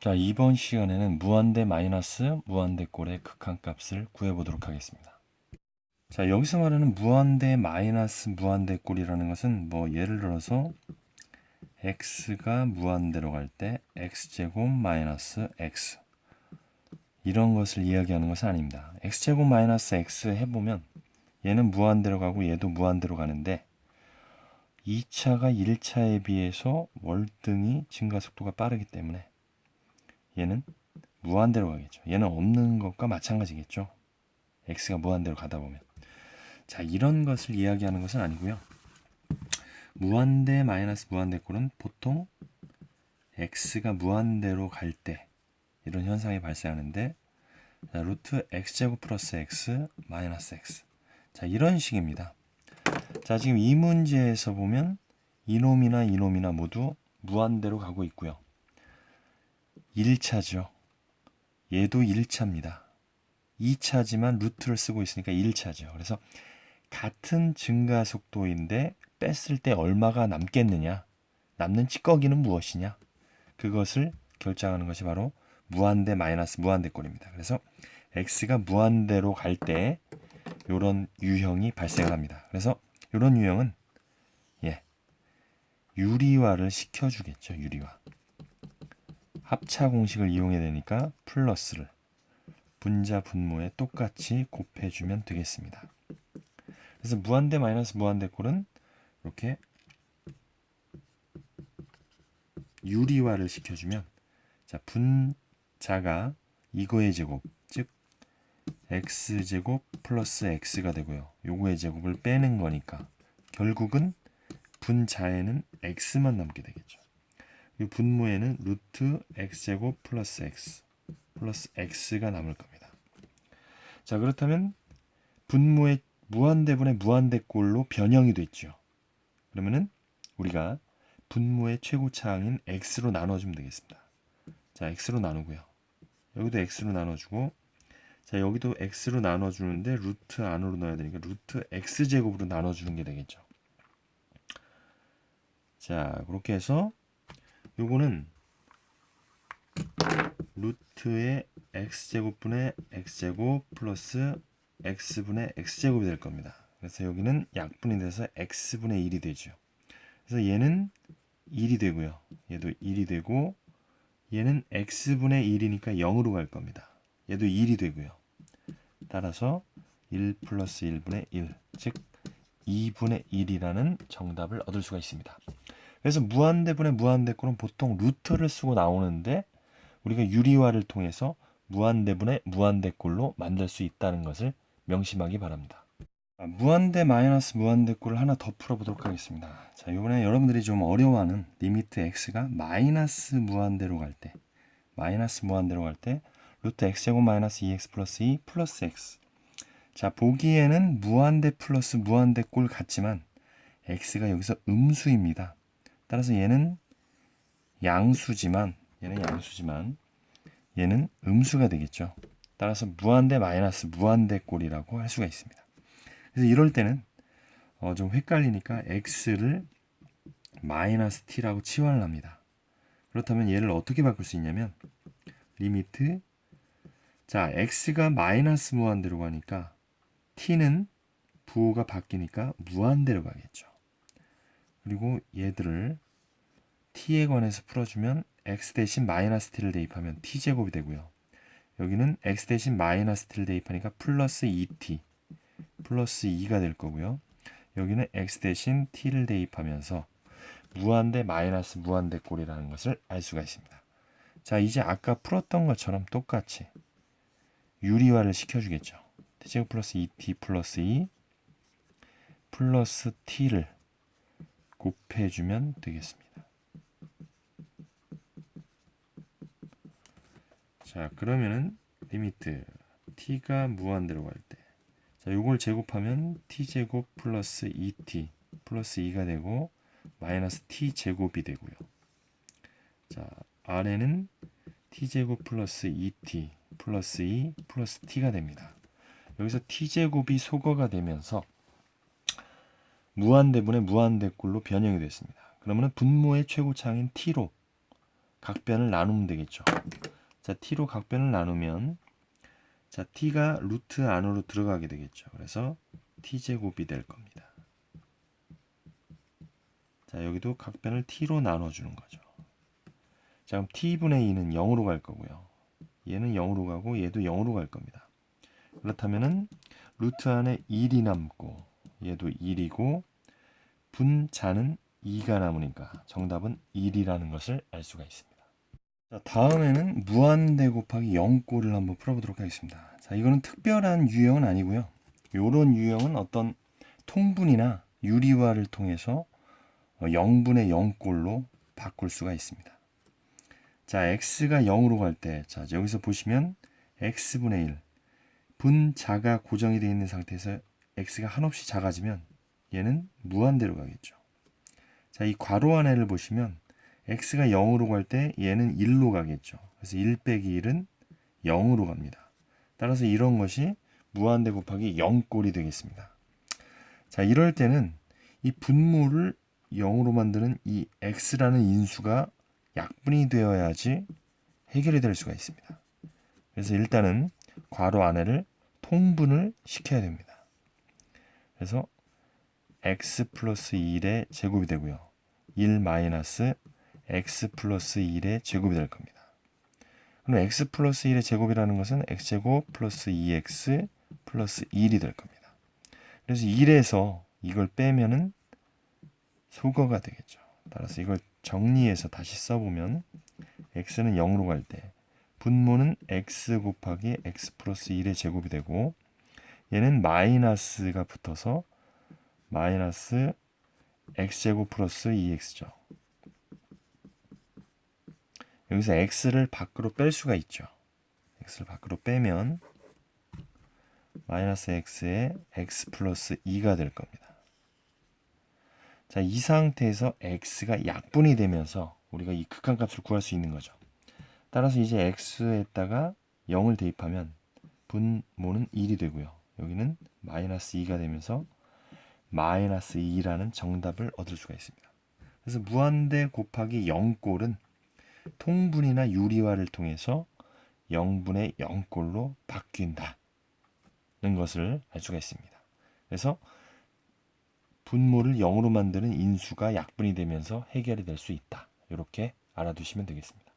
자, 이번 시간에는 무한대 마이너스 무한대꼴의 극한값을 구해보도록 하겠습니다. 자, 여기서 말하는 무한대 마이너스 무한대꼴이라는 것은 뭐 예를 들어서 x가 무한대로 갈 때 x제곱 마이너스 x 이런 것을 이야기하는 것은 아닙니다. x제곱 마이너스 x 해보면 얘는 무한대로 가고 얘도 무한대로 가는데 2차가 1차에 비해서 월등히 증가 속도가 빠르기 때문에 얘는 무한대로 가겠죠. 얘는 없는 것과 마찬가지겠죠. x가 무한대로 가다 보면. 자, 이런 것을 이야기하는 것은 아니고요. 무한대 마이너스 무한대 꼴은 보통 x가 무한대로 갈 때 이런 현상이 발생하는데 자, 루트 x제곱 플러스 x 마이너스 x 자 이런 식입니다. 자 지금 이 문제에서 보면 이놈이나 이놈이나 모두 무한대로 가고 있고요. 1차죠. 얘도 1차입니다. 2차지만 루트를 쓰고 있으니까 1차죠. 그래서 같은 증가 속도인데 뺐을 때 얼마가 남겠느냐? 남는 찌꺼기는 무엇이냐? 그것을 결정하는 것이 바로 무한대 마이너스 무한대 꼴입니다. 그래서 x가 무한대로 갈 때 이런 유형이 발생을 합니다. 그래서 이런 유형은 예 유리화를 시켜주겠죠. 유리화. 합차 공식을 이용해야 되니까 플러스를 분자 분모에 똑같이 곱해주면 되겠습니다. 그래서 무한대 마이너스 무한대 꼴은 이렇게 유리화를 시켜주면 자 분자가 이거의 제곱 즉 x제곱 플러스 x가 되고요. 요거의 제곱을 빼는 거니까 결국은 분자에는 x만 남게 되겠죠. 이 분모에는 루트 x제곱 플러스 x 플러스 x가 남을 겁니다. 자 그렇다면 분모의 무한대분의 무한대꼴로 변형이 됐죠. 그러면은 우리가 분모의 최고차항인 x로 나눠주면 되겠습니다. 자 x로 나누고요. 여기도 x로 나눠주고 자 여기도 x로 나눠주는데 루트 안으로 넣어야 되니까 루트 x제곱으로 나눠주는 게 되겠죠. 자 그렇게 해서 요거는 루트의 x제곱분의 x제곱 플러스 x분의 x제곱이 될 겁니다. 그래서 여기는 약분이 돼서 x분의 1이 되죠. 그래서 얘는 1이 되고요. 얘도 1이 되고 얘는 x분의 1이니까 0으로 갈 겁니다. 얘도 1이 되고요. 따라서 1 플러스 1분의 1, 즉 2분의 1이라는 정답을 얻을 수가 있습니다. 그래서 무한대분의 무한대꼴은 보통 루트를 쓰고 나오는데 우리가 유리화를 통해서 무한대분의 무한대꼴로 만들 수 있다는 것을 명심하기 바랍니다. 아, 무한대 마이너스 무한대꼴을 하나 더 풀어보도록 하겠습니다. 자, 이번에 여러분들이 좀 어려워하는 리미트 x가 마이너스 무한대로 갈 때, 마이너스 무한대로 갈 때, 루트 x제곱 마이너스 2x 플러스 2 플러스 x. 자, 보기에는 무한대 플러스 무한대꼴 같지만 x가 여기서 음수입니다. 따라서 얘는 양수지만, 얘는 양수지만, 얘는 음수가 되겠죠. 따라서 무한대 마이너스 무한대 꼴이라고 할 수가 있습니다. 그래서 이럴 때는 어, 좀 헷갈리니까 x를 마이너스 t라고 치환을 합니다. 그렇다면 얘를 어떻게 바꿀 수 있냐면 리미트 자 x가 마이너스 무한대로 가니까 t는 부호가 바뀌니까 무한대로 가겠죠. 그리고 얘들을 t에 관해서 풀어주면 x 대신 마이너스 t를 대입하면 t제곱이 되고요. 여기는 x 대신 마이너스 t를 대입하니까 플러스 2t 플러스 2가 될 거고요. 여기는 x 대신 t를 대입하면서 무한대 마이너스 무한대 꼴이라는 것을 알 수가 있습니다. 자 이제 아까 풀었던 것처럼 똑같이 유리화를 시켜주겠죠. t제곱 플러스 2t 플러스 2 플러스 t를 곱해주면 되겠습니다. 자 그러면은 리미트 t가 무한대로 갈 때 자 요걸 제곱하면 t 제곱 플러스 2t 플러스 2가 되고 마이너스 t 제곱이 되고요. 자 아래는 t 제곱 플러스 2t 플러스 2 플러스 t가 됩니다. 여기서 t 제곱이 소거가 되면서 무한대분의 무한대꼴로 변형이 됐습니다. 그러면 분모의 최고차항인 t로 각변을 나누면 되겠죠. 자, t로 각변을 나누면 자, t가 루트 안으로 들어가게 되겠죠. 그래서 t제곱이 될 겁니다. 자, 여기도 각변을 t로 나눠 주는 거죠. 자, 그럼 t분의 2는 0으로 갈 거고요. 얘는 0으로 가고 얘도 0으로 갈 겁니다. 그렇다면은 루트 안에 1이 남고 얘도 1이고 분자는 2가 남으니까 정답은 1이라는 것을 알 수가 있습니다. 자, 다음에는 무한대 곱하기 0꼴을 한번 풀어보도록 하겠습니다. 자, 이거는 특별한 유형은 아니고요. 요런 유형은 어떤 통분이나 유리화를 통해서 0분의 0꼴로 바꿀 수가 있습니다. 자, x가 0으로 갈 때, 자, 여기서 보시면 x분의 1, 분자가 고정이 되어 있는 상태에서 x가 한없이 작아지면 얘는 무한대로 가겠죠. 자, 이 괄호 안에를 보시면 x가 0으로 갈 때 얘는 1로 가겠죠. 그래서 1 빼기 1은 0으로 갑니다. 따라서 이런 것이 무한대 곱하기 0꼴이 되겠습니다. 자, 이럴 때는 이 분모를 0으로 만드는 이 x라는 인수가 약분이 되어야지 해결이 될 수가 있습니다. 그래서 일단은 괄호 안에를 통분을 시켜야 됩니다. 그래서 x 플러스 1의 제곱이 되고요. 1 마이너스 x 플러스 1의 제곱이 될 겁니다. 그럼 x 플러스 1의 제곱이라는 것은 x제곱 플러스 2x 플러스 1이 될 겁니다. 그래서 1에서 이걸 빼면은 소거가 되겠죠. 따라서 이걸 정리해서 다시 써보면 x는 0으로 갈 때 분모는 x 곱하기 x 플러스 1의 제곱이 되고 얘는 마이너스가 붙어서 마이너스 x제곱 플러스 2x죠. 여기서 x를 밖으로 뺄 수가 있죠. x를 밖으로 빼면 마이너스 x에 x 플러스 2가 될 겁니다. 자, 이 상태에서 x가 약분이 되면서 우리가 이 극한값을 구할 수 있는 거죠. 따라서 이제 x에다가 0을 대입하면 분모는 1이 되고요. 여기는 마이너스 2가 되면서 마이너스 2라는 정답을 얻을 수가 있습니다. 그래서 무한대 곱하기 0꼴은 통분이나 유리화를 통해서 0분의 0꼴로 바뀐다는 것을 알 수가 있습니다. 그래서 분모를 0으로 만드는 인수가 약분이 되면서 해결이 될 수 있다. 이렇게 알아두시면 되겠습니다.